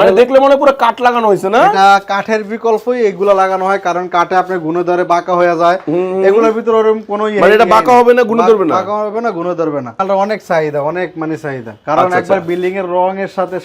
মানে দেখলে মনে পুরো কাঠ লাগানো হয়েছে না? এটা কাঠের বিকল্পই এগুলো লাগানো হয় কারণ কাঠে আপনার গুণে ধরে বাঁকা হয়ে যায়। এগুলোর ভিতরে ওরকম কোনো ইয়ে মানে এটা বাঁকা হবে না, গুণে ধরবে না? বাঁকা হবে না গুণে ধরবে না। অনেক চাহিদা অনেক মানে চাহিদা। কারণ আচ্ছা, একবার আচ্ছা। বিল্ডিং এর রং এর সাথে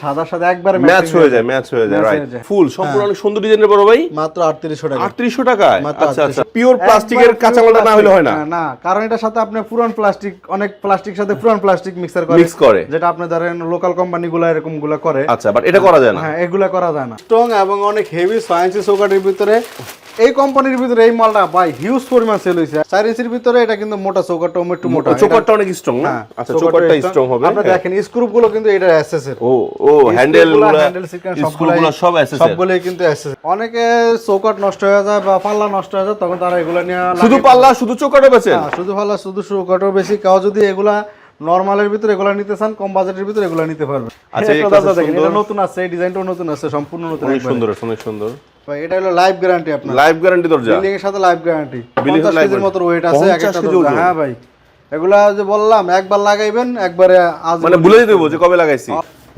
একবার ম্যাচ হয়ে যায় ম্যাচ হয়ে যায় রাইট ফুল সম্পূর্ণ অনেক সুন্দর ডিজাইনের বড় ভাই? মাত্র আটত্রিশশো টাকা আটত্রিশশো টাকায়? আচ্ছা আচ্ছা। পিওর প্লাস্টিকের একবার কাঁচামালটা না হলে হয় না? হ্যাঁ, না। কারণ এটার সাথে আপনি পুরান প্লাস্টিক অনেক প্লাস্টিক সাথে পুরান প্লাস্টিক মিক্সার করে। Mix করে। যেটা আপনি ধরেন লোকাল কোম্পানি গুলো এরকমগুলো করে। আচ্ছা বাট এটা করা যায় না। হ্যাঁ এগুলা করা যায় না। স্ট্রং এবং অনেক হেভি সায়েন্সি চৌকাটের ভিতরে এই কোম্পানির ভিতরে এই মালটা ভাই হিউজ পরিমাণ সেল হয়েছে। চার ইঞ্চির ভিতরে এটা কিন্তু মোটা চৌকাটটা একটু মোটা চোকারটা অনেক স্ট্রং না? হ্যাঁ, আচ্ছা চৌকাটটা স্ট্রং হবে আপনি হ্যাঁ। দেখেন স্ক্রুপগুলো কিন্তু এটা এসএস এর। ও ও হ্যান্ডেলগুলো হ্যান্ডেল স্ক্রুগুলো সব এসেছে সবগুলোই কিন্তু এসএস অনেকে চৌকাট নষ্ট হয়ে যায় বা পাল্লা নষ্ট হয়ে যায় তখন তারা এগুলো নিয়ে শুধু পাল্লা শুধু বেচেন? হ্যাঁ, শুধু পাল্লা শুধু চৌকাটও বেশি। কেউ যদি এগুলা নরমালের ভিতরে এগুলো নিতে চান কম বাজেটের ভিতরে এগুলো নিতে পারবেন। আচ্ছা, এটা দাদা দেখেন, এটা নতুন আছে এই ডিজাইনটাও নতুন আছে সম্পূর্ণ নতুন খুব সুন্দর অনেক সুন্দর। ভাই, এটা হলো লাইভ গ্যারান্টি আপনার। লাইফ গ্যারান্টি দরজা। বিল্ডিং এর সাথে লাইভ গ্যারান্টি বিলিং এর 50 live কেজির মতো ওয়েট আছে এক একটা দরজা। হ্যাঁ ভাই। এগুলা যে বললাম একবার লাগাইবেন একবারে আজ মানে ভুলে দেবো যে কবে লাগাইছি।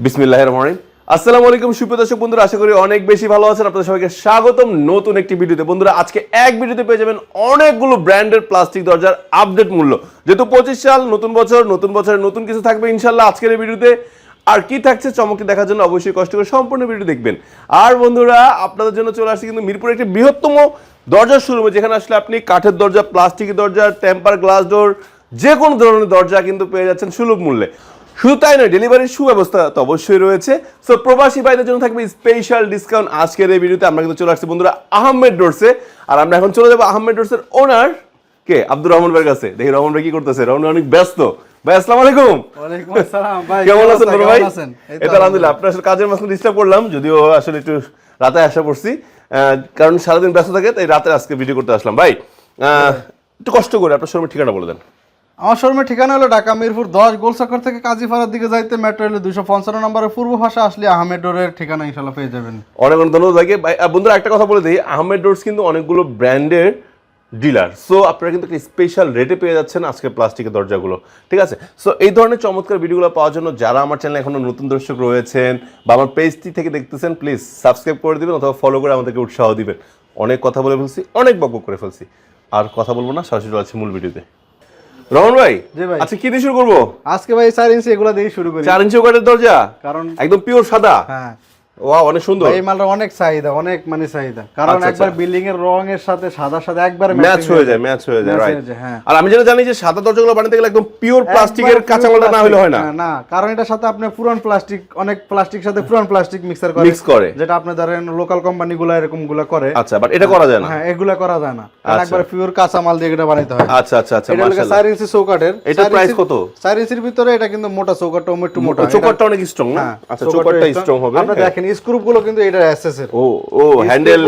বিসমিল্লাহির রহমানির রহমান আসসালামু আলাইকুম, সুপ্রিয় দর্শক বন্ধুরা, আশা করি অনেক বেশি ভালো আছেন। আপনাদের সবাইকে স্বাগতম নতুন একটি ভিডিওতে। বন্ধুরা, আজকে এক ভিডিওতে পেয়ে যাবেন অনেকগুলো ব্র্যান্ডের প্লাস্টিক দরজার আপডেট মূল্য। যেহেতু পঁচিশ সাল, নতুন বছর, নতুন বছরের নতুন কিছু থাকবে ইনশাল্লাহ আজকের এই ভিডিওতে। আর কি থাকছে চমকটি দেখার জন্য অবশ্যই কষ্ট করে সম্পূর্ণ ভিডিও দেখবেন। আর বন্ধুরা, আপনাদের জন্য চলে আসছে কিন্তু মিরপুর একটি বৃহত্তম দরজার শোরুমে যেখানে আসলে আপনি কাঠের দরজা, প্লাস্টিকের দরজা টেম্পার গ্লাস ডোর যে কোনো ধরনের দরজা কিন্তু পেয়ে যাচ্ছেন সুলভ মূল্যে। শুধু তাই নয় ডেলিভারির সুব্যবস্থা তো অবশ্যই রয়েছে। সো প্রবাসী ভাইদের জন্য থাকবে স্পেশাল ডিসকাউন্ট আজকের এই ভিডিওতে। আমরা কিন্তু চলে আসছি বন্ধুরা আহমেদ ডোরসে আর আমরা এখন চলে যাব আহমেদ ডোরসের ওনার কে? আব্দুর রহমান ভাইয়ের কাছে। দেখি রহমান ভাই কি করতেছে? রহমান অনেক ব্যস্ত। ভাই আসসালামু আলাইকুম। ওয়ালাইকুম আসসালাম ভাই কেমন আছেন ভাই? এটা আলহামদুলিল্লাহ। আপনার আসলে কাজের মাঝখানে ডিস্টার্ব করলাম যদিও আসলে একটু রাতে আসা পড়ছি কারণ সারাদিন ব্যস্ত থাকে তাই রাতে আজকে ভিডিও করতে আসলাম। ভাই আহ, একটু কষ্ট করে আপনার শোরুমের ঠিকানা বলে দেন। আমার শোরুমের ঠিকানা হলো ঢাকা মিরপুর দশ গোলসাকর থেকে কাজীপাড়ার দিকে যাইতে মেট্রো রেল দুশো পঞ্চান্ন নম্বরের পূর্ব ভাষা আসলে আহমেদ ডোরের ঠিকানা ইনশাল্লাহ পেয়ে যাবেন। অনেক অনেক ধন্যবাদ ভাইকে। বন্ধুরা, একটা কথা বলে দিই, আহমেদ ডোরস কিন্তু অনেকগুলো ব্র্যান্ডের ডিলার। সো আপনারা কিন্তু একটা স্পেশাল রেটে পেয়ে যাচ্ছেন আজকে প্লাস্টিকের দরজাগুলো। ঠিক আছে? সো এই ধরনের চমৎকার ভিডিওগুলো পাওয়ার জন্য যারা আমার চ্যানেলে এখনও নতুন দর্শক রয়েছেন বা আমার পেজটি থেকে দেখতেছেন প্লিজ সাবস্ক্রাইব করে দিবেন অথবা ফলো করে আমাদেরকে উৎসাহ দিবেন। অনেক কথা বলে ফেলছি, অনেক বকবক করে ফেলছি। আর কথা বলব না, সরাসরি আছে মূল ভিডিওতে। রহমান ভাই আচ্ছা কি দিয়ে শুরু করব? আজকে ভাই চার ইঞ্চি এগুলা দিয়ে শুরু করি। চার ইঞ্চি ওকাটের দরজা? কারণ একদম পিওর সাদা। হ্যাঁ। ওয়া অনেক সুন্দর। এই মালটা অনেক চাহিদা অনেক মানে চাহিদা। কারণ আচ্ছা, একবার আচ্ছা। বিল্ডিং এর রং এর সাথে সাদার সাথে একবার ম্যাচ হয়ে যায় ম্যাচ হয়ে যায় রাইট যায়। আর আমি যেটা জানি যে সাদা দরজাগুলো বানাতে গেলে একদম পিওর প্লাস্টিকের কাঁচামালটা না হলে না। না কারণ এটার সাথে আপনি পুরান প্লাস্টিক অনেক প্লাস্টিক সাথে পুরান প্লাস্টিক মিক্সার করে। Mix করে। যেটা আপনি ধরেন লোকাল কোম্পানি এরকমগুলো করে। আচ্ছা বাট এটা করা যায় না। হ্যাঁ এগুলা করা যায় না। একবার পিওর কাঁচা মাল দিয়ে এটা বানাইতে হয়। আচ্ছা আচ্ছা আচ্ছা এটা ইঞ্চি কত? ইঞ্চির ভিতরে এটা কিন্তু মোটা চৌকাটটা একটু মোটা। চোকারটা অনেক স্ট্রং না? হ্যাঁ, আচ্ছা স্ট্রং হবে। আপনি। দেখেন স্ক্রুপগুলো কিন্তু এটা এসএস এর ও ও হ্যান্ডেল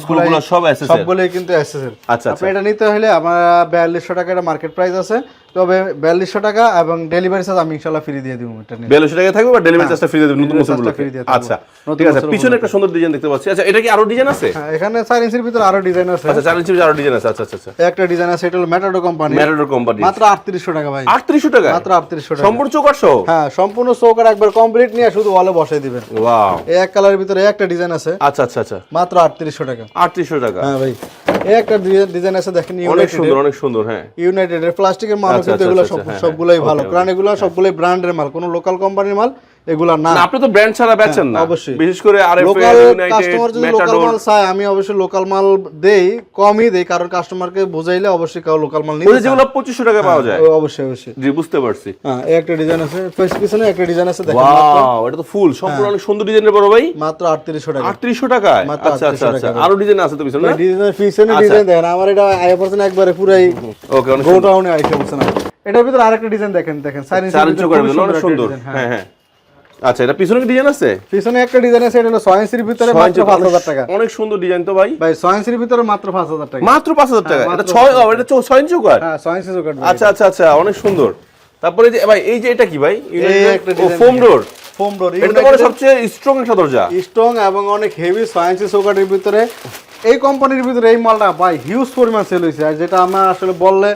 স্ক্রুপগুলো, সব এসেছে সবগুলোই কিন্তু এসএস এর আচ্ছা, আপনি এটা নিতে হলে আমার বিয়াল্লিশশো টাকা এটা মার্কেট প্রাইস আছে। তবে বিয়াল্লিশশো টাকা এবং ডেলিভারি চার্জ আমি ইনশাল্লাহ ফ্রি দিয়ে দিব এটা নিয়ে। টাকা থাকবে বা ডেলিভারি চার্জটা ফ্রি দেবেন নতুন Delivery বছরগুলো charge টা free দিয়ে আচ্ছা ঠিক আছে। পিছনে একটা সুন্দর ডিজাইন দেখতে পাচ্ছি। আচ্ছা এটা কি আরও ডিজাইন আছে? হ্যাঁ এখানে চার ইঞ্চির ভিতরে আরও ডিজাইন আছে। আচ্ছা চার ইঞ্চি আরও ডিজাইন আছে। আচ্ছা আচ্ছা আচ্ছা। একটা ডিজাইন আছে এটা হলো ম্যাটাডো কোম্পানি ম্যাটাডোর কোম্পানি মাত্র আটত্রিশশো টাকা ভাই। আটত্রিশশো টাকা? মাত্র আটত্রিশশো টাকা। সম্পূর্ণ চোকার সহ হ্যাঁ সম্পূর্ণ চৌকার একবার কমপ্লিট নিয়ে শুধু ওয়ালে বসাই দিবেন। ওয়াও এই এক কালারের ভিতরে একটা ডিজাইন আছে। আচ্ছা আচ্ছা আচ্ছা। মাত্র আটত্রিশশো টাকা। আটত্রিশশো টাকা। হ্যাঁ ভাই। এই একটা ডিজাইন আছে দেখেন অনেক সুন্দর অনেক সুন্দর হ্যাঁ। ইউনাইটেড এর প্লাস্টিকের মাল আচ্ছা, কিন্তু আচ্ছা, এগুলো আচ্ছা, সব হ্যাঁ, হ্যাঁ। ভালো। Okay, কারণ এগুলো সবগুলোই ব্র্যান্ডের মাল কোনো লোকাল কোম্পানির মাল এগুলা না। আপনি তো ব্র্যান্ড ছাড়া বেচেন না। হ্যাঁ, অবশ্যই। বিশেষ করে লোকাল কাস্টমার যদি লোকাল মাল চায় আমি অবশ্যই লোকাল মাল দেই কমই দেই কারণ কাস্টমারকে বুঝাইলে অবশ্যই কেউ লোকাল মাল নিতে যেগুলো 2500 টাকা পাওয়া যায়। অবশ্যই অবশ্যই। জি বুঝতে পারছি। হ্যাঁ এই একটা ডিজাইন আছে ফেস পিছনে একটা ডিজাইন আছে দেখেন ওয়াও এটা তো ফুল সম্পূর্ণ অনেক সুন্দর ডিজাইনের বড় ভাই। মাত্র আটত্রিশশো টাকা। 3800 টাকায়? আচ্ছা আচ্ছা আচ্ছা। আরও ডিজাইন আছে তো পিছনে? না ডিজাইনের পিছনে আচ্ছা। ডিজাইন দেখেন আমার এটা আয়া পারছেন একবারে পুরাই ওকে অনেক গোডাউনে আইসা বলছেন এটার ভিতরে আরেকটা ডিজাইন দেখেন দেখেন ভিতরে ইঞ্চি করে অনেক সুন্দর হ্যাঁ। হ্যাঁ হ্যাঁ। আচ্ছা এটা পিছনে কি ডিজাইন আছে? পিছনে একটা ডিজাইন আছে এটা হলো ইঞ্চির ভিতরে মাত্র ইঞ্চি, পাঁচ অনেক- হাজার টাকা। অনেক সুন্দর ডিজাইন তো ভাই। ভাই ইঞ্চির ভিতরে মাত্র পাঁচ হাজার টাকা। মাত্র 5000 টাকা। হ্যাঁ, এটা 6 এটা 6 ইঞ্চি হ্যাঁ ছয় ইঞ্চি চৌকাট আচ্ছা আচ্ছা আচ্ছা অনেক সুন্দর। তারপরে যে ভাই এই যে এটা কি ভাই? ও ফোম ডোর ফোম ডোর এটা সবচেয়ে স্ট্রং একটা দরজা। স্ট্রং এবং অনেক হেভি ছয় ইঞ্চি চৌকাটের ভিতরে। এই কোম্পানির ভিতরে এই মালটা ভাই হিউজ পরিমাণ সেল হয়েছে আর যেটা আমরা আসলে বললে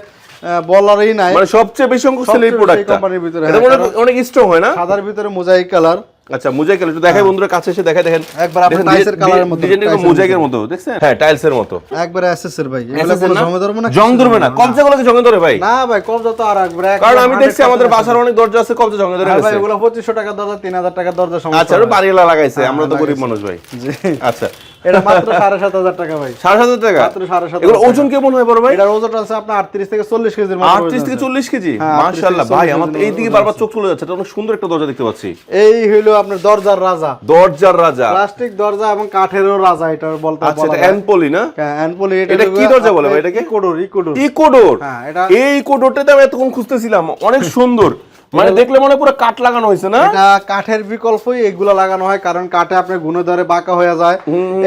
বলারই নাই। মানে সবচেয়ে বেশি অঙ্ক সেল এই প্রোডাক্টটা কোম্পানির ভিতরে, এটা হ্যাঁ, মনে অনেক স্ট্রং হয় না? সাদার ভিতরে মোজাইক কালার আচ্ছা মোজাইক একটু দেখাই বন্ধুরা কাছে এসে দেখাই দেখেন। একবার আপনার টাইলসের কালারের মতো, ডিজাইনটা টাইলসের মোজাইকের মতো। দেখছেন? হ্যাঁ টাইলসের মতো। একবারে এসএসএর ভাই এগুলো কোনো না? জমে ধরবো না জং ধরবে না কবজা গুলোকে জং ধরে ভাই। না ভাই কবজা তো আর একবারে কারণ আমি দেখছি আমাদের বাসার অনেক দরজা আছে কবজা জং ধরে হ্যাঁ ভাই এগুলো পঁচিশশো টাকা দরজা তিন হাজার টাকার দরজা সমস্যা আচ্ছা ওটা বাড়িওয়ালা লাগাইছে আমরা তো গরিব মানুষ ভাই। জি। আচ্ছা এটা মাত্র সাড়ে সাত হাজার টাকা ভাই। সাড়ে সাত হাজার টাকা? মাত্র সাড়ে এগুলো ওজন কেমন হয় বড় ভাই? এটার ওজন আছে আপনার আটত্রিশ থেকে চল্লিশ কেজির মতো আটত্রিশ থেকে চল্লিশ কেজি? 38 মাশাল্লাহ থেকে ভাই আমার এই দিকে বারবার চোখ চলে যাচ্ছে এটা অনেক সুন্দর একটা দরজা দেখতে পাচ্ছি। এই আপনার দরজার রাজা। দরজার রাজা। প্লাস্টিক দরজা এবং কাঠেরও রাজা এটা বলতে আচ্ছা বলা এটা অ্যানপলি না? হ্যাঁ, অ্যানপলি এটা কি দরজা বলে ভাই এটাকে? ইকোডোর ইকোডোর। ইকোডোর? হ্যাঁ, এটা- এই ইকোডোরটাতে আমি এতক্ষণ খুঁজতেছিলাম অনেক সুন্দর। মানে দেখলে মনে পুরো কাঠ লাগানো হয়েছে না? এটা কাঠের বিকল্পই এগুলো লাগানো হয় কারণ কাঠে আপনার গুণে ধরে বাঁকা হয়ে যায়।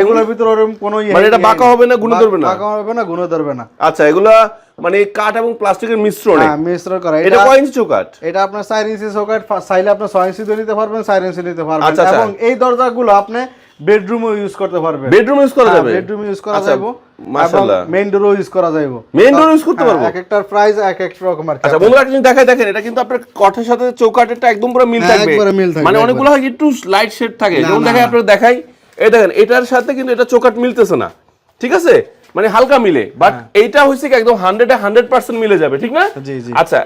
এগুলোর ভিতরে ওরকম কোনো ইয়ে মানে এটা বাঁকা হবে না, গুণে ধরবে না? বাঁকা হবে না গুণে ধরবে না। আচ্ছা এগুলা মানে কাঠ এবং প্লাস্টিকের মিশ্রণে হ্যাঁ মিশ্রণ করা। এটা কয় ইঞ্চি চৌকাঠ? এটা আপনার চার ইঞ্চি সকেট চাইলে আপনি ছয় ইঞ্চি দিয়ে নিতে পারবেন চার ইঞ্চি নিতে পারবেন। এবং এই দরজাগুলো আপনি বেডরুমে ইউজ করতে পারবেন বেডরুম ইউজ করা যাবে? বেডরুম ইউজ করা আচ্ছা, যাবে মাশাআল্লাহ। মেইন ডোরও ইউজ করা যাবে Main door use করতে পারব? এক একটার প্রাইস এক এক রকম আর আচ্ছা বন্ধুরা একটা জিনিস দেখাই দেখেন এটা কিন্তু আপনার কাঠের সাথে চৌকাঠেরটা একদম পুরো মিল হ্যাঁ, থাকবে। একবারে মিল থাকবে, মানে অনেকগুলো হয় একটু লাইট শেড থাকে। যেমন দেখাই। আপনার দেখাই এই দেখেন এটার সাথে কিন্তু এটা চৌকাঠ মিলতেছে না। ঠিক আছে? মানে হালকা মিলে। বাট এইটা হচ্ছে কি একদম হান্ড্রেডে হান্ড্রেড পার্সেন্ট মিলে যাবে ঠিক না? হ্যাঁ। জি, জি। আচ্ছা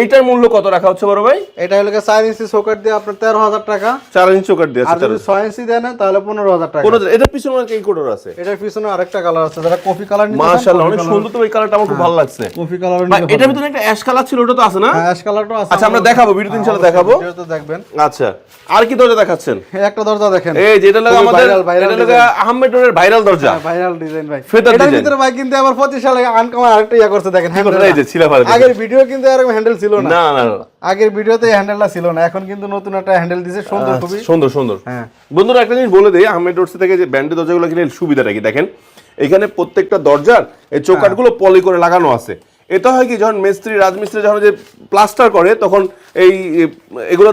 এইটার মূল্য কত রাখা হচ্ছে বড় ভাই? এটা হলো গিয়ে চার ইঞ্চি সকেট দিয়ে আপনার তেরো হাজার টাকা। চার ইঞ্চি চৌকাঠ দিয়ে আর যদি ছয় ইঞ্চি দেন তাহলে পনেরো হাজার টাকা। কোনো এটার পিছনে অনেক এই কোডর আছে? এটার পিছনে আরেকটা কালার আছে যারা কফি কালার মাশাআল্লাহ অনেক সুন্দর তো এই কালারটা আমার খুব ভালো লাগছে। কফি কালার ভাই এটার ভিতরে একটা অ্যাশ কালার ছিল ওটা তো আছে না? হ্যাঁ অ্যাশ কালারটাও আছে। আচ্ছা আমরা দেখাবো ভিডিওতে ইনশাআল্লাহ দেখাবো। ভিডিওতে দেখবেন। আচ্ছা আর কি দরজা দেখাচ্ছেন? একটা দরজা দেখেন। এই যেটা লাগে আমাদের এটা লাগে আহমেদুরের ভাইরাল দরজা। ভাইরাল ডিজাইন ভাই। ফেদার এটার design। ভিতরে ভাই কিন্তু আবার 25 সালে আনকমন আরেকটা ইয়া করতে দেখেন হ্যাঁ এই যে ছিলা ফালা আগের ভিডিও কিন্তু এরকম হ্যান্ডেল ছিল না। না না আগের ভিডিওতে হ্যান্ডেলটা ছিল না। এখন কিন্তু নতুন একটা হ্যান্ডেল দিছে সুন্দর খুবই। সুন্দর সুন্দর। হ্যাঁ। বন্ধুরা একটা জিনিস বলে দেই আহমেদ রোডস থেকে যে ব্যান্ডের দরজাগুলো কিনে সুবিধাটা কি? দেখেন এখানে প্রত্যেকটা দরজার এই চৌকাঠগুলো পলি করে লাগানো আছে। এটা হয় কি যখন মিস্ত্রি রাজমিস্ত্রি যখন যে প্লাস্টার করে তখন এই এগুলো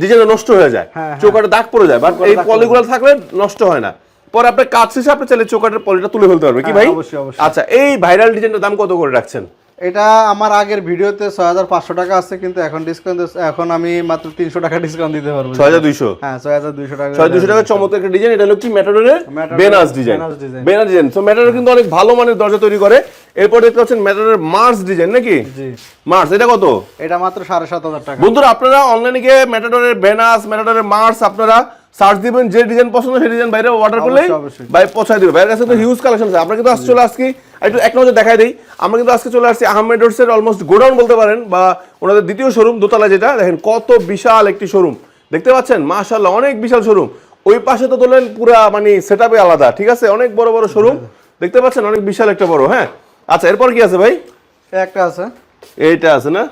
ডিজাইন নষ্ট হয়ে যায়। হ্যাঁ, চৌকাটে দাগ পড়ে যায়। বাট এই পলিগুলো থাকলে নষ্ট হয় না। পরে আপনার কাজ শেষে আপনি চাইলে চৌকাটের পলিটা তুলে ফেলতে পারবে কি হ্যাঁ, ভাই? অবশ্যই, অবশ্যই। আচ্ছা এই ভাইরাল ডিজাইনটার দাম কত করে রাখছেন? এটা আমার আগের ভিডিওতে 6500 টাকা আছে কিন্তু এখন ডিসকাউন্ট এখন আমি মাত্র 300 টাকা ডিসকাউন্ট দিতে পারব। ছয় হাজার দুইশো? হ্যাঁ 6200 টাকা ছয় দুশো টাকা চমৎকার একটা ডিজাইন এটা হলো কি? ম্যাটাডোরের বেনাস ডিজাইন বেনাস ডিজাইন সো ম্যাটাডোর কিন্তু অনেক ভালো মানের দরজা তৈরি করে। এরপর দেখতে পাচ্ছেন মার্স ডিজাইন নাকি? মার্স এটা কত? এটা মাত্র 7500 টাকা। বন্ধুরা আপনারা অনলাইনে গিয়ে ম্যাটাডোরের বেনাস ম্যাটাডোরের মার্স আপনারা সার্চ দিবেন যে ডিজাইন পছন্দ সেই ডিজাইন বাইরে অর্ডার করলে। ভাই পৌঁছায় দিবে। ভাইয়ের কাছে তো হিউজ কালেকশন আছে। আমরা কিন্তু আসলে চলে আজকে একটু এক নজর দেখাই দিই। আমরা কিন্তু আজকে চলে আসছি আহমেদ রোডসের অলমোস্ট গোডাউন বলতে পারেন বা ওনাদের দ্বিতীয় শোরুম দোতলা যেটা। দেখেন কত বিশাল একটি শোরুম দেখতে পাচ্ছেন? মাশাআল্লাহ অনেক বিশাল শোরুম ওই পাশে তো তোলেন পুরা মানে সেটআপে আলাদা ঠিক আছে? অনেক বড় বড় শোরুম দেখতে পাচ্ছেন? অনেক বিশাল একটা বড় হ্যাঁ? আচ্ছা এরপর কি আছে ভাই? একটা আছে। এইটা আছে না?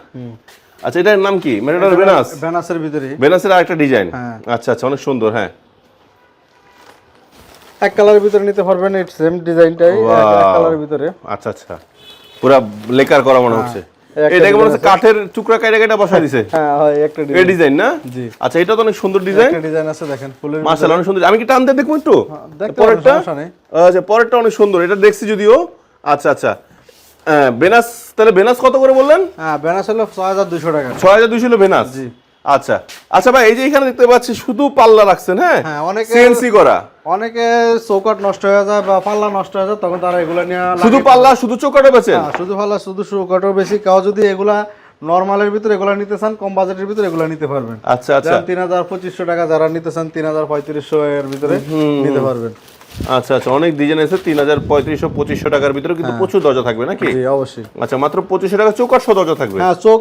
আচ্ছা এটার নাম কি? ম্যাটাডোর বেনাস বেনাসের ভিতরে বেনাসের আরেকটা ডিজাইন হ্যাঁ। আচ্ছা আচ্ছা অনেক সুন্দর হ্যাঁ। এক কালারের ভিতরে নিতে পারবেন এই সেম ডিজাইনটাই এক. কালারের ভিতরে। আচ্ছা আচ্ছা। পুরা লেকার করা মনে হচ্ছে। একটা এটাকে মনে হচ্ছে কাঠের টুকরা কাইটা কাইটা বসাই দিছে। হ্যাঁ হয় একটা এই ডিজাইন ডিজাইন না? জি। আচ্ছা এটা তো অনেক সুন্দর ডিজাইন একটা ডিজাইন আছে দেখেন ফুলের মাশাআল্লাহ অনেক সুন্দর আমি কি টানতে দেখব একটু? দেখতে পরেরটা। আচ্ছা পরেরটা অনেক সুন্দর। এটা দেখছি যদিও। আচ্ছা আচ্ছা। বেনাস তাহলে বেনাস কত করে বললেন? হ্যাঁ বেনাস হলো 6200 টাকা। ছয় হাজার দুইশো বেনাস। জি। আচ্ছা। আচ্ছা ভাই এই যে এখানে দেখতে পাচ্ছি শুধু পাল্লা রাখছেন হ্যাঁ? হ্যাঁ, অনেকে- সিএনসি করা। অনেকে চৌকাট নষ্ট হয়ে যায় বা পাল্লা নষ্ট হয়ে যায় তখন তারা এগুলা নিয়ে শুধু পাল্লা শুধু চোকাটা বেছেন হ্যাঁ, শুধু পাল্লা শুধু চৌকাটও বেশি। কেউ যদি এগুলা নর্মালের ভিতরে এগুলা নিতে চান কম বাজেটের ভিতরে এগুলা নিতে পারবেন। আচ্ছা আচ্ছা। তিন হাজার পঁচিশশো টাকা যারা নিতে চান তিন হাজার পঁয়ত্রিশশো এর ভিতরে নিতে পারবেন। আচ্ছা আচ্ছা অনেক ডিজাইন আছে তিন হাজার পঁয়ত্রিশশো পঁচিশশো টাকার ভিতরে কিন্তু প্রচুর দরজা থাকবে নাকি? অবশ্যই। আচ্ছা মাত্র পঁচিশশো টাকা সহ দরজা থাকবে? হ্যাঁ সহ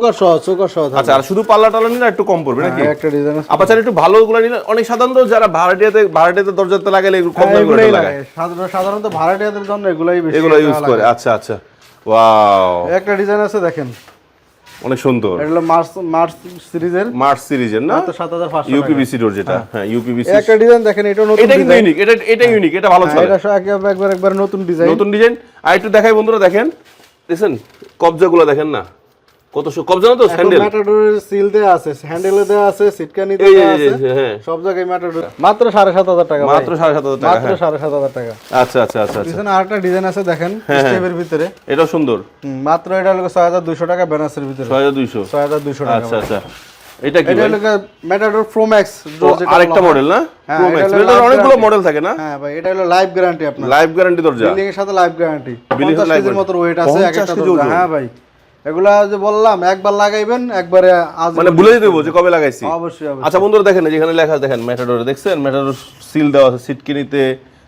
সহ আচ্ছা আর শুধু পাল্লা টাল্লা নিলে একটু কম পড়বে নাকি? হ্যাঁ, একটা ডিজাইন আছে। আবার চাইলে একটু ভালো গুলো নিলে অনেক সাধারণত যারা ভাড়াটিয়াতে ভাড়াটিয়াতে দরজাতে লাগালে এগুলো কম হ্যাঁ, দামি লাগায়। সাধারণত ভাড়াটিয়াদের জন্য এগুলাই বেশি এগুলো ইউজ করে আচ্ছা আচ্ছা। ওয়াও একটা ডিজাইন আছে দেখেন। অনেক সুন্দর। এটা হলো মার্স মার্স সিরিজের মার্চ সিরিজের না? তো সাত হাজার পাঁচশো ইউপিবিসি ডোর যেটা। হ্যাঁ। ইউপিবিসি একটা ডিজাইন দেখেন এটা নতুন এটা কিন্তু ইউনিক এটা এটা ইউনিক এটা ভালো চলে। এটা একবার একবার একবার নতুন ডিজাইন নতুন ডিজাইন আর একটু দেখাই বন্ধুরা দেখেন। দেখেন কবজাগুলো দেখেন না? কত সু- কবজা না তো স্যান্ডেল। ম্যাটাডোরের সিল দেওয়া আছে হ্যান্ডেলে দেওয়া আছে সিটকানি দেওয়া আছে হ্যাঁ। সব জায়গায় ম্যাটাডোর মাত্র সাড়ে সাত হাজার টাকা মাত্র সাড়ে সাত হাজার টাকা মাত্র হ্যাঁ। সাড়ে সাত হাজার টাকা। আচ্ছা আচ্ছা আচ্ছা আচ্ছা। পিছনে আরেকটা ডিজাইন আছে দেখেন হ্যাঁ, স্টেপের ভিতরে। এটা সুন্দর। মাত্র এটা হলো ছয় হাজার দুইশো টাকা ব্যানাসের ভিতরে। ছয় হাজার দুইশো। ছয় হাজার দুইশো টাকা আচ্ছা আচ্ছা। এটা কি এটা? হলো ম্যাটাডোর প্রো ম্যাক্স আরেকটা মডেল না? হ্যাঁ, এটা Max। এটার অনেকগুলো মডেল থাকে না? হ্যাঁ ভাই এটা হলো লাইফ গ্যারান্টি আপনার। লাইভ গ্যারান্টি দরজা। বিল্ডিং এর সাথে লাইফ গ্যারান্টি Building এর 50 live কেজির মতো ওয়েট আছে একটা দরজা। হ্যাঁ ভাই। এগুলা যে বললাম একবার লাগাইবেন একবারে মানে ভুলে যেতে যে কবে লাগাইছি। অবশ্যই অবশ্যই। আচ্ছা বন্ধুরা দেখেন যেখানে লেখা দেখেন ম্যাটাডোর দেখছেন? ম্যাটাডোর সিল দেওয়া আছে সিটকিনিতে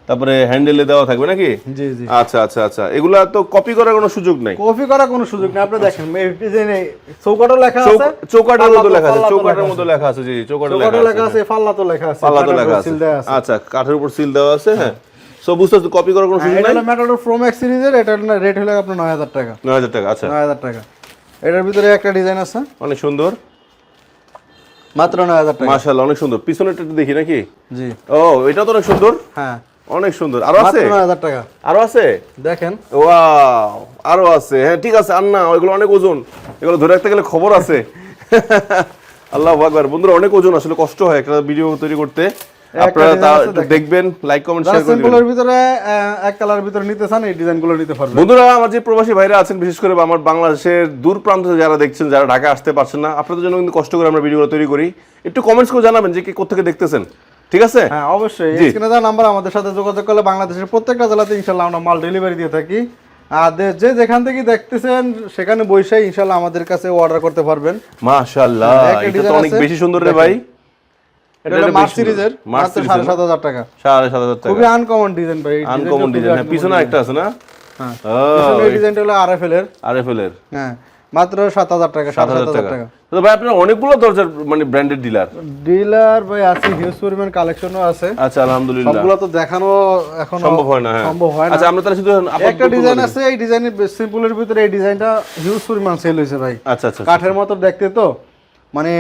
তারপরে হ্যান্ডেলে দেওয়া থাকবে নাকি? জি জি। আচ্ছা আচ্ছা আচ্ছা। এগুলা তো কপি করার কোনো সুযোগ নাই। কপি করার কোনো সুযোগ নেই। আপনি দেখেন চৌকাটও লেখা আছে চৌকাটের মতো লেখা আছে চৌকাটের মতো লেখা আছে জি চৌকাটে লেখা লেখা আছে। পাল্লা তো লেখা আছে তো লেখা আচ্ছা কাঠের উপর সিল দেওয়া আছে হ্যাঁ। সো বুঝতে কপি করার কোনো হ্যাঁ, সুযোগ এটা নাই? হলো ম্যাটাডোর প্রো ম্যাক্স সিরিজের এটার রেট হলো আপনার নয় হাজার টাকা। নয় হাজার টাকা আচ্ছা। নয় হাজার টাকা। এটার ভিতরে একটা ডিজাইন আছে। অনেক সুন্দর। মাত্র নয় হাজার টাকা। মাশাআল্লাহ অনেক সুন্দর। পিছনেরটা দেখি নাকি? জি। ও এটা তো অনেক সুন্দর। হ্যাঁ। অনেক সুন্দর। আরও আছে? মাত্র নয় হাজার টাকা। আরও আছে? দেখেন। ওয়াও আরও আছে। হ্যাঁ ঠিক আছে আর না ওইগুলো অনেক ওজন। এগুলো ধরে রাখতে গেলে খবর আছে। আল্লাহ আকবার। বন্ধুরা অনেক ওজন আসলে কষ্ট হয় একটা ভিডিও তৈরি করতে। আপনারা তা আছে একটু দেখেন। দেখবেন লাইক কমেন্ট যারা শেয়ার করে দিবেন। ভিতরে এক কালার ভিতরে নিতে চান এই ডিজাইনগুলো নিতে পারবেন। বন্ধুরা আমার যে প্রবাসী ভাইরা আছেন বিশেষ করে আমার বাংলাদেশের দূর প্রান্ত যারা দেখছেন যারা ঢাকা আসতে পারছেন না আপনাদের জন্য কিন্তু কষ্ট করে আমরা ভিডিওগুলো তৈরি করি। একটু কমেন্টস করে জানাবেন যে কে কোথেকে দেখতেছেন। ঠিক আছে? হ্যাঁ অবশ্যই। জি। স্ক্রিনে দেওয়া নাম্বার আমাদের সাথে যোগাযোগ করলে বাংলাদেশের প্রত্যেকটা জেলাতে ইনশাল্লাহ আমরা মাল ডেলিভারি দিয়ে থাকি। আর যে যেখান থেকে দেখতেছেন সেখানে বসে ইনশাল্লাহ আমাদের কাছে অর্ডার করতে পারবেন। মাশাআল্লাহ এটা তো অনেক বেশি সুন্দর রে ভাই এটা হলো বেশ মার্চ সুন্দর। সিরিজের মার্চ মাত্র সিরিজের সাড়ে না? সাত হাজার টাকা। সাড়ে সাত হাজার টাকা। খুবই আনকমন ডিজাইন ভাই আনকমন ডিজাইন হ্যাঁ পিছনে একটা আছে না? হ্যাঁ। ও, পিছনে এই ডিজাইনটা হলো আরএফএল এর। আরএফএল এর। হ্যাঁ মাত্র সাত হাজার টাকা সাত হাজার টাকা। টাকা। তো ভাই আপনার অনেকগুলো দরজার মানে ব্র্যান্ডেড ডিলার ডিলার ভাই আছে হিউজ পরিমাণ কালেকশনও আছে। আচ্ছা আলহামদুলিল্লাহ। সবগুলো তো দেখানো এখন সম্ভব হয় না হ্যাঁ। সম্ভব হয় না। আচ্ছা আমরা তাহলে শুধু একটা ডিজাইন আছে এই ডিজাইনের সিম্পলের ভিতরে এই ডিজাইনটা হিউজ পরিমাণ সেল হয়েছে ভাই। আচ্ছা আচ্ছা কাঠের মতো দেখতে তো মানে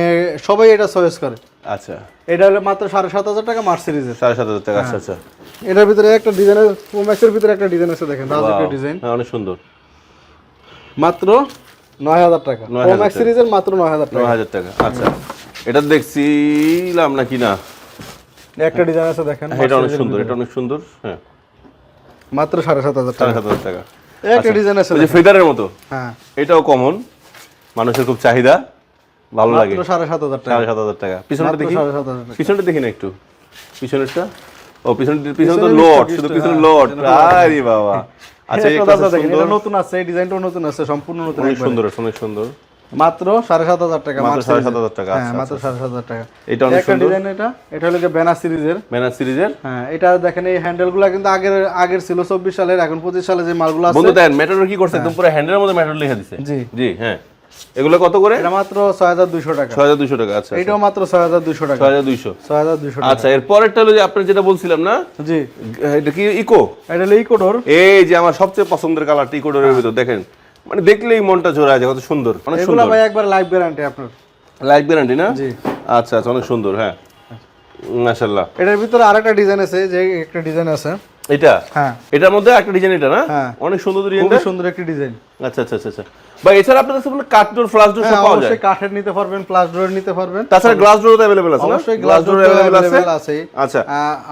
সবাই এটা চয়েস করে। আচ্ছা। এটা হলো মাত্র সাড়ে সাত হাজার টাকা মার্চ সিরিজের। সাড়ে সাত হাজার টাকা আচ্ছা আচ্ছা। এটার ভিতরে একটা ডিজাইনের প্রোম্যাক্সের ভিতরে একটা ডিজাইন আছে দেখেন ডিজাইন হ্যাঁ অনেক সুন্দর। মাত্র নয় হাজার টাকা। 9,000 প্রোম্যাক্স সিরিজের মাত্র নয় হাজার টাকা। নয় হাজার টাকা আচ্ছা। এটা দেখছিলাম নাকি না? একটা ডিজাইন আছে দেখেন হ্যাঁ, এটা অনেক সুন্দর এটা অনেক সুন্দর হ্যাঁ। মাত্র সাড়ে সাত হাজার সাড়ে সাত হাজার টাকা। একটা ডিজাইন আছে ওই যে ফেদারের মতো? হ্যাঁ। এটাও কমন মানুষের খুব চাহিদা। ভালো লাগে। মাত্র সাড়ে সাত হাজার টাকা। সাড়ে সাত হাজার টাকা। পিছনটা দেখি পিছনটা না একটু। পিছনেরটা? ও পিছনে পিছনে তো লট শুধু পিছনে হ্যাঁ, লট আরে বাবা। আচ্ছা এটা দরজা দেখেন, সুন্দর। এটা নতুন আছে এই ডিজাইনটাও নতুন আছে সম্পূর্ণ নতুন অনেক সুন্দর অনেক সুন্দর। মাত্র সাড়ে সাত হাজার টাকা মাত্র সাড়ে সাত হাজার টাকা, হ্যাঁ মাত্র সাড়ে সাত হাজার টাকা। এটা অনেক সুন্দর। ডিজাইন এটা এটা হলো যে ব্যানার সিরিজের। সিরিজের? হ্যাঁ এটা দেখেন এই কিন্তু আগের আগের ছিল চব্বিশ সালের এখন পঁচিশ সালে যে মালগুলো আছে বন্ধু দেন ম্যাটার কি করছে? একদম পুরো হ্যান্ডেলের মধ্যে ম্যাটার লিখে দিছে। জি। জি হ্যাঁ। এগুলো কত করে? এটা মাত্র ছয় হাজার দুইশো টাকা। ছয় হাজার দুশো টাকা আচ্ছা এটাও মাত্র ছয় হাজার দুইশো টাকা। ছয় হাজার দুইশো। ছয় হাজার দুইশো টাকা। আচ্ছা এর পরেরটা হলো যে আপনার যেটা বলছিলাম না? জি। এটা কি ইকো? এটা হলো ইকোডোর। এই যে আমার সবচেয়ে পছন্দের কালারটা ইকোডোরের ভিতর দেখেন। মানে দেখলেই মনটা জোড়ায় যায় কত সুন্দর অনেক এগুলো ভাই একবার লাইভ গ্যারান্টি আপনার। লাইট গ্যারান্টি না? জি। আচ্ছা আচ্ছা অনেক সুন্দর হ্যাঁ। মাশাআল্লাহ। এটার ভিতরে আরেকটা ডিজাইন আছে যে একটা ডিজাইন আছে। এটা? হ্যাঁ। এটার মধ্যে একটা ডিজাইন এটা না? হ্যাঁ। অনেক সুন্দর খুবই ডিজাইনটা সুন্দর একটা ডিজাইন আচ্ছা আচ্ছা আচ্ছা আচ্ছা। ভাই এছাড়া আপনাদের কাছে কাঠ ডোর ফ্লাশ ডোর সব হ্যাঁ পাওয়া যায়? অবশ্যই কাঠের নিতে পারবেন প্লাস ডোর নিতে পারবেন। তাছাড়া গ্লাস ডোরও অ্যাভেলেবল আছে না? অবশ্যই গ্লাস ডোর অ্যাভেলেবল আছে? আচ্ছা।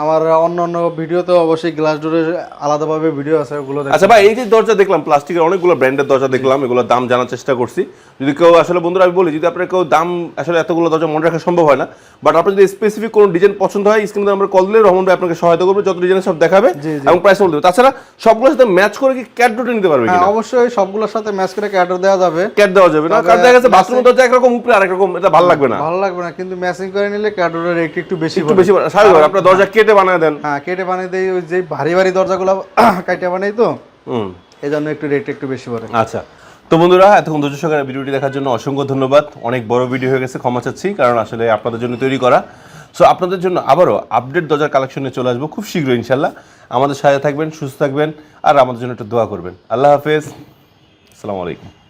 আমার অন্য অন্য ভিডিওতে অবশ্যই গ্লাস ডোরের আলাদাভাবে ভিডিও আছে ওগুলো। আচ্ছা ভাই এই যে দরজা দেখলাম প্লাস্টিকের অনেকগুলো ব্র্যান্ডের দরজা দেখলাম এগুলোর দাম জানার চেষ্টা করছি। যদি কেউ আসলে বন্ধুরা আমি বলি যদি আপনার কেউ দাম আসলে এতগুলো দরজা মনে রাখা সম্ভব হয় না বাট আপনার যদি স্পেসিফিক কোনো ডিজাইন পছন্দ হয় স্ক্রিনে আমরা কল দিলে রহমান ভাই আপনাকে সহায়তা করবে যত ডিজাইন সব দেখাবে। এবং প্রাইস বলতে দেবে। তাছাড়া সবগুলোর সাথে ম্যাচ করে কি ক্যাট ডোটে নিতে পারবে হ্যাঁ অবশ্যই সবগুলোর সাথে ম্যাচ করে ক্যাডার দেওয়া যাবে। ক্যাট দেওয়া যাবে না কারণ দেখা গেছে বাথরুমের দরজা একরকম উপরে আরেক রকম এটা ভালো লাগবে না। ভালো লাগবে না কিন্তু ম্যাচিং করে নিলে ক্যাডারের রেট একটু বেশি একটু। বেশি স্বাভাবিক আপনার দরজা কেটে বানায় দেন। হ্যাঁ কেটে বানিয়ে দেয় ওই যে ভারী ভারী দরজাগুলো কাটে বানাই তো হুম। এই জন্য একটু রেট একটু বেশি পড়ে। আচ্ছা তো বন্ধুরা এতক্ষণ ধৈর্য সহকারে ভিডিওটি দেখার জন্য অসংখ্য ধন্যবাদ। অনেক বড় ভিডিও হয়ে গেছে ক্ষমা চাচ্ছি কারণ আসলে আপনাদের জন্য তৈরি করা। সো আপনাদের জন্য আবারও আপডেট দরজার কালেকশনে চলে আসব খুব শীঘ্রই ইনশাল্লাহ আমাদের সাথে থাকবেন সুস্থ থাকবেন আর আমাদের জন্য একটু দোয়া করবেন। আল্লাহ হাফেজ। আসসালামু আলাইকুম।